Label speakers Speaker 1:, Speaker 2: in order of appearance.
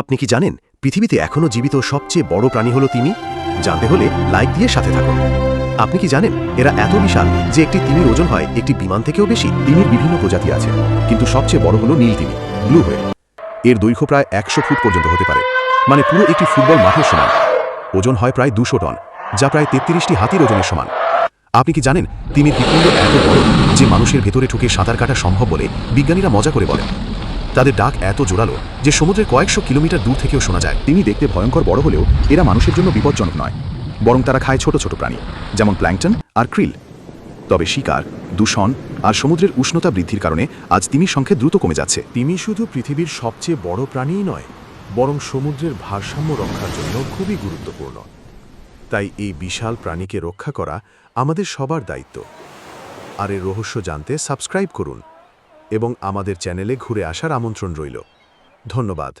Speaker 1: আপনি কি জানেন, পৃথিবীতে এখনও জীবিত সবচেয়ে বড় প্রাণী হলো তিমি? জানতে হলে লাইক দিয়ে সাথে থাকুন। আপনি কি জানেন, এরা এত বিশাল যে একটি তিমির ওজন হয় একটি বিমান থেকেও বেশি
Speaker 2: তিমির বিভিন্ন প্রজাতি আছে। কিন্তু সবচেয়ে বড় হলো নীল তিমি, ব্লু হোয়েল এর দৈর্ঘ্য প্রায় একশো ফুট পর্যন্ত হতে পারে। মানে পুরো একটি ফুটবল মাঠের সমান। ওজন হয় প্রায় দুশো টন, যা প্রায় তেত্রিশটি হাতির ওজনের সমান। আপনি কি জানেন তিমির হৃৎপিণ্ড এত বড় যে মানুষের ভেতরে ঠুকে সাঁতার কাটা সম্ভব বলে বিজ্ঞানীরা মজা করে বলেন। তাদের ডাক এত জোরালো যে সমুদ্রের কয়েকশো কিলোমিটার দূর থেকেও শোনা যায়।
Speaker 3: তিনি দেখতে ভয়ঙ্কর বড় হলেও এরা মানুষের জন্য বিপজ্জনক নয় বরং তারা খায় ছোট ছোট প্রাণী যেমন প্ল্যাঙ্কটন আর ক্রিল। তবে শিকার দূষণ আর সমুদ্রের উষ্ণতা বৃদ্ধির কারণে আজ তিমির সংখ্যা দ্রুত কমে যাচ্ছে।
Speaker 4: তিমি শুধু পৃথিবীর সবচেয়ে বড় প্রাণীই নয় বরং সমুদ্রের ভারসাম্য রক্ষার জন্য খুবই গুরুত্বপূর্ণ। তাই এই বিশাল প্রাণীকে রক্ষা করা আমাদের সবার দায়িত্ব। আর এর রহস্য জানতে সাবস্ক্রাইব করুন। এবং আমাদের চ্যানেলে ঘুরে আসার আমন্ত্রণ রইল। ধন্যবাদ।